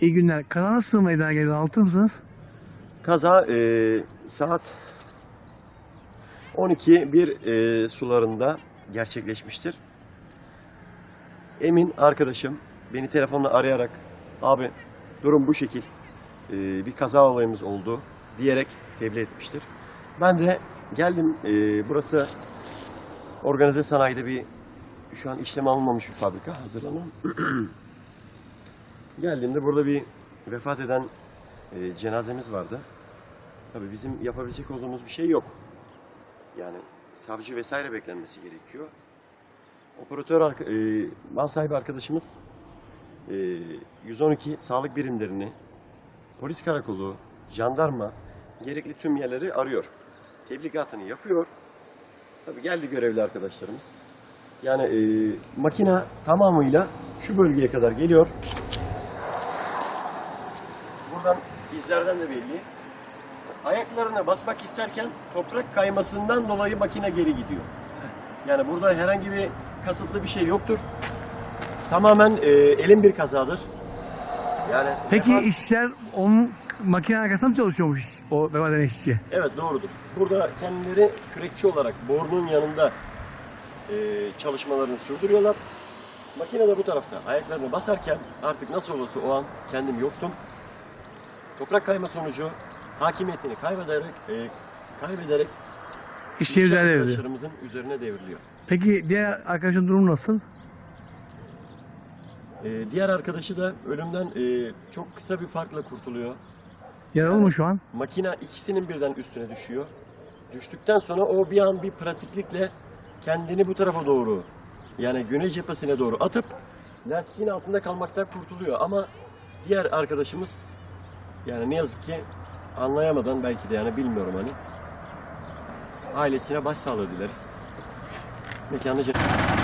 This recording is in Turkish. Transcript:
İyi günler. Kaza nasıl meydana geldi? Anlatır mısınız? Kaza e, saat 12 bir e, sularında gerçekleşmiştir. Emin arkadaşım beni telefonla arayarak abi durum bu şekil e, bir kaza olayımız oldu diyerek tebliğ etmiştir. Ben de geldim e, burası organize sanayide bir şu an işlem alınmamış bir fabrika hazırlanan. Geldiğimde burada bir vefat eden e, cenazemiz vardı. Tabii bizim yapabilecek olduğumuz bir şey yok. Yani savcı vesaire beklenmesi gerekiyor. Operatör, e, mal sahibi arkadaşımız e, 112 sağlık birimlerini, polis karakolu, jandarma, gerekli tüm yerleri arıyor. Tebligatını yapıyor. Tabii geldi görevli arkadaşlarımız. Yani e, makina tamamıyla şu bölgeye kadar geliyor. Buradan izlerden de belli. Ayaklarına basmak isterken toprak kaymasından dolayı makine geri gidiyor. Yani burada herhangi bir kasıtlı bir şey yoktur. Tamamen e, elin bir kazadır. Yani Peki vefat- işçiler onun makine arkasında mı çalışıyormuş o vefat eden işçi? Evet doğrudur. Burada kendileri kürekçi olarak borunun yanında e, çalışmalarını sürdürüyorlar. Makine de bu tarafta. Ayaklarını basarken artık nasıl olursa o an kendim yoktum. Toprak kayma sonucu hakimiyetini kaybederek e, kaybederek üzerine verildi. arkadaşlarımızın üzerine devriliyor. Peki diğer arkadaşın durumu nasıl? E, diğer arkadaşı da ölümden e, çok kısa bir farkla kurtuluyor. Yaralı mı şu an? Makina ikisinin birden üstüne düşüyor. Düştükten sonra o bir an bir pratiklikle kendini bu tarafa doğru yani güney cephesine doğru atıp lastiğin altında kalmaktan kurtuluyor. Ama diğer arkadaşımız yani ne yazık ki anlayamadan belki de yani bilmiyorum hani ailesine başsağlığı dileriz. Mekanı cennet.